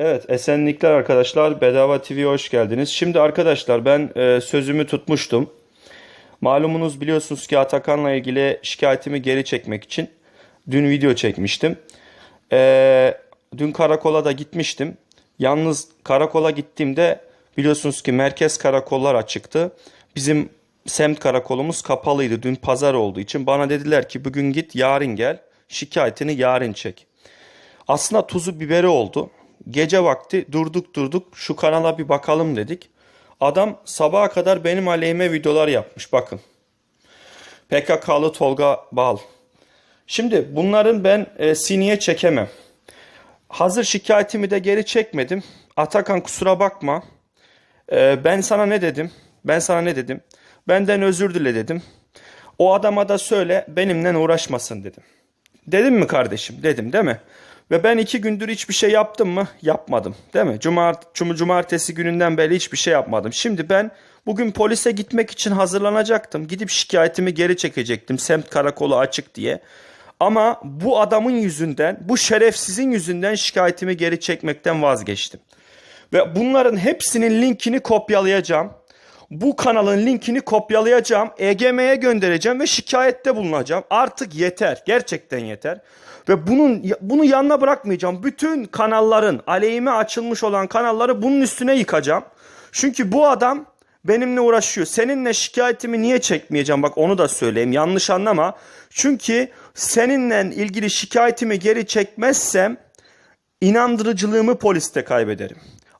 Evet, esenlikler arkadaşlar. Bedava TV'ye hoş geldiniz. Şimdi arkadaşlar ben e, sözümü tutmuştum. Malumunuz biliyorsunuz ki Atakan'la ilgili şikayetimi geri çekmek için dün video çekmiştim. E, dün karakola da gitmiştim. Yalnız karakola gittiğimde biliyorsunuz ki merkez karakollar açıktı. Bizim semt karakolumuz kapalıydı. Dün pazar olduğu için bana dediler ki bugün git yarın gel. Şikayetini yarın çek. Aslında tuzu biberi oldu. Gece vakti durduk durduk şu kanala bir bakalım dedik. Adam sabaha kadar benim aleyhime videolar yapmış bakın. PKK'lı Tolga Bal. Şimdi bunların ben e, siniye çekemem. Hazır şikayetimi de geri çekmedim. Atakan kusura bakma. E, ben sana ne dedim? Ben sana ne dedim? Benden özür dile dedim. O adama da söyle benimle uğraşmasın dedim. Dedim mi kardeşim? Dedim değil mi? Ve ben iki gündür hiçbir şey yaptım mı? Yapmadım. Değil mi? Cumart Cum cumartesi gününden beri hiçbir şey yapmadım. Şimdi ben bugün polise gitmek için hazırlanacaktım. Gidip şikayetimi geri çekecektim. Semt karakolu açık diye. Ama bu adamın yüzünden, bu şerefsizin yüzünden şikayetimi geri çekmekten vazgeçtim. Ve bunların hepsinin linkini kopyalayacağım. Bu kanalın linkini kopyalayacağım. EGM'ye göndereceğim ve şikayette bulunacağım. Artık yeter. Gerçekten yeter. Ve bunun bunu yanına bırakmayacağım. Bütün kanalların aleyhime açılmış olan kanalları bunun üstüne yıkacağım. Çünkü bu adam benimle uğraşıyor. Seninle şikayetimi niye çekmeyeceğim? Bak onu da söyleyeyim. Yanlış anlama. Çünkü seninle ilgili şikayetimi geri çekmezsem inandırıcılığımı poliste kaybederim.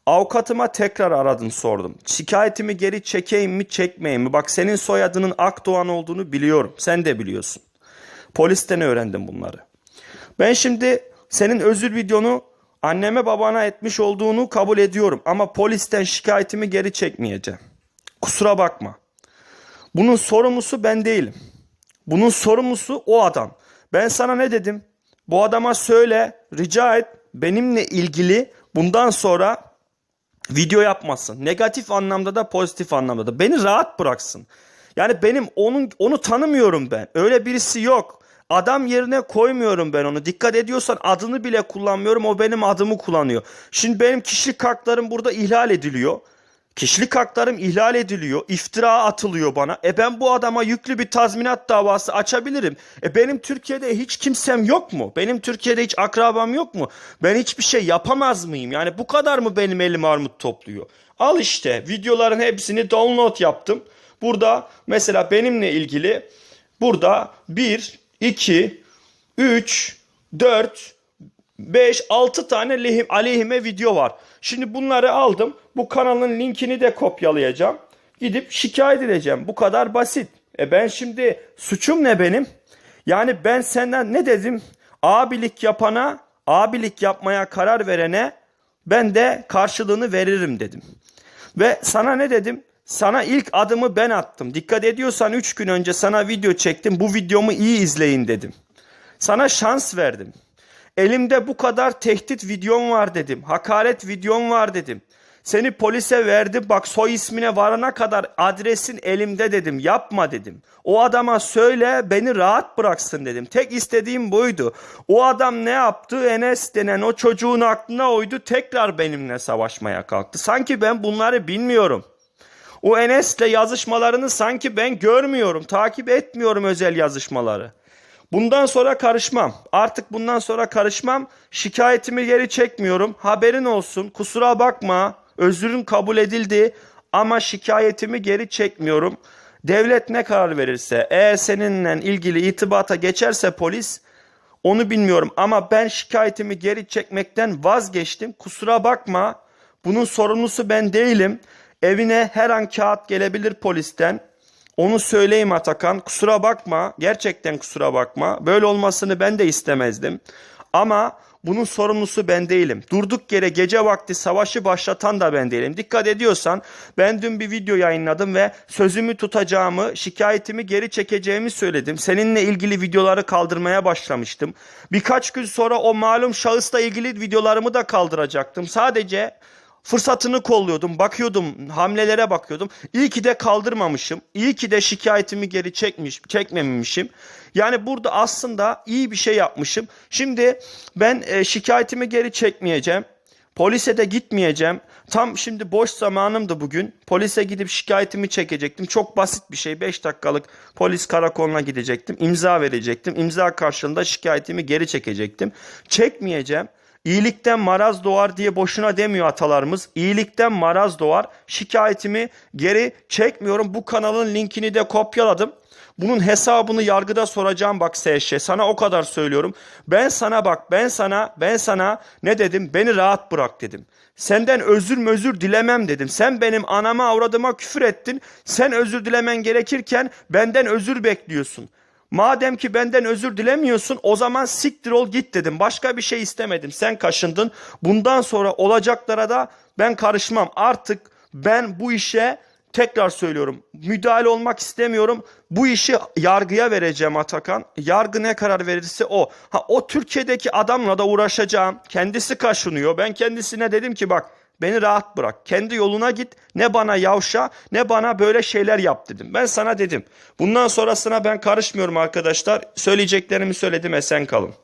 Avukatıma tekrar aradım sordum. Şikayetimi geri çekeyim mi çekmeyeyim mi? Bak senin soyadının Akdoğan olduğunu biliyorum. Sen de biliyorsun. Polisten öğrendim bunları. Ben şimdi senin özür videonu anneme babana etmiş olduğunu kabul ediyorum. Ama polisten şikayetimi geri çekmeyeceğim. Kusura bakma. Bunun sorumlusu ben değilim. Bunun sorumlusu o adam. Ben sana ne dedim? Bu adama söyle, rica et benimle ilgili bundan sonra video yapmasın. Negatif anlamda da pozitif anlamda da. Beni rahat bıraksın. Yani benim onun onu tanımıyorum ben. Öyle birisi yok. Adam yerine koymuyorum ben onu. Dikkat ediyorsan adını bile kullanmıyorum. O benim adımı kullanıyor. Şimdi benim kişilik haklarım burada ihlal ediliyor. Kişilik haklarım ihlal ediliyor. İftira atılıyor bana. E ben bu adama yüklü bir tazminat davası açabilirim. E benim Türkiye'de hiç kimsem yok mu? Benim Türkiye'de hiç akrabam yok mu? Ben hiçbir şey yapamaz mıyım? Yani bu kadar mı benim elim armut topluyor? Al işte videoların hepsini download yaptım. Burada mesela benimle ilgili burada 1, 2, 3, 4, 5, 6 tane lehim, aleyhime video var. Şimdi bunları aldım. Bu kanalın linkini de kopyalayacağım. Gidip şikayet edeceğim. Bu kadar basit. E ben şimdi suçum ne benim? Yani ben senden ne dedim? Abilik yapana, abilik yapmaya karar verene ben de karşılığını veririm dedim. Ve sana ne dedim? Sana ilk adımı ben attım. Dikkat ediyorsan 3 gün önce sana video çektim. Bu videomu iyi izleyin dedim. Sana şans verdim. Elimde bu kadar tehdit videom var dedim. Hakaret videom var dedim. Seni polise verdim bak soy ismine varana kadar adresin elimde dedim. Yapma dedim. O adama söyle beni rahat bıraksın dedim. Tek istediğim buydu. O adam ne yaptı? Enes denen o çocuğun aklına oydu. Tekrar benimle savaşmaya kalktı. Sanki ben bunları bilmiyorum. O Enes'le yazışmalarını sanki ben görmüyorum. Takip etmiyorum özel yazışmaları. Bundan sonra karışmam. Artık bundan sonra karışmam. Şikayetimi geri çekmiyorum. Haberin olsun. Kusura bakma. Özürün kabul edildi ama şikayetimi geri çekmiyorum. Devlet ne karar verirse, eğer seninle ilgili itibata geçerse polis onu bilmiyorum ama ben şikayetimi geri çekmekten vazgeçtim. Kusura bakma. Bunun sorumlusu ben değilim. Evine her an kağıt gelebilir polisten. Onu söyleyeyim Atakan. Kusura bakma. Gerçekten kusura bakma. Böyle olmasını ben de istemezdim. Ama bunun sorumlusu ben değilim. Durduk yere gece vakti savaşı başlatan da ben değilim. Dikkat ediyorsan ben dün bir video yayınladım ve sözümü tutacağımı, şikayetimi geri çekeceğimi söyledim. Seninle ilgili videoları kaldırmaya başlamıştım. Birkaç gün sonra o malum şahısla ilgili videolarımı da kaldıracaktım. Sadece Fırsatını kolluyordum, bakıyordum, hamlelere bakıyordum. İyi ki de kaldırmamışım. İyi ki de şikayetimi geri çekmiş, çekmemişim. Yani burada aslında iyi bir şey yapmışım. Şimdi ben e, şikayetimi geri çekmeyeceğim. Polise de gitmeyeceğim. Tam şimdi boş zamanımdı bugün. Polise gidip şikayetimi çekecektim. Çok basit bir şey. 5 dakikalık polis karakoluna gidecektim. İmza verecektim. İmza karşılığında şikayetimi geri çekecektim. Çekmeyeceğim. İyilikten maraz doğar diye boşuna demiyor atalarımız. İyilikten maraz doğar. Şikayetimi geri çekmiyorum. Bu kanalın linkini de kopyaladım. Bunun hesabını yargıda soracağım bak SŞ. Sana o kadar söylüyorum. Ben sana bak ben sana ben sana ne dedim? Beni rahat bırak dedim. Senden özür özür dilemem dedim. Sen benim anama avradıma küfür ettin. Sen özür dilemen gerekirken benden özür bekliyorsun. Madem ki benden özür dilemiyorsun o zaman siktir ol git dedim. Başka bir şey istemedim. Sen kaşındın. Bundan sonra olacaklara da ben karışmam. Artık ben bu işe tekrar söylüyorum. Müdahale olmak istemiyorum. Bu işi yargıya vereceğim Atakan. Yargı ne karar verirse o. Ha o Türkiye'deki adamla da uğraşacağım. Kendisi kaşınıyor. Ben kendisine dedim ki bak Beni rahat bırak. Kendi yoluna git. Ne bana yavşa ne bana böyle şeyler yap dedim. Ben sana dedim. Bundan sonrasına ben karışmıyorum arkadaşlar. Söyleyeceklerimi söyledim esen kalın.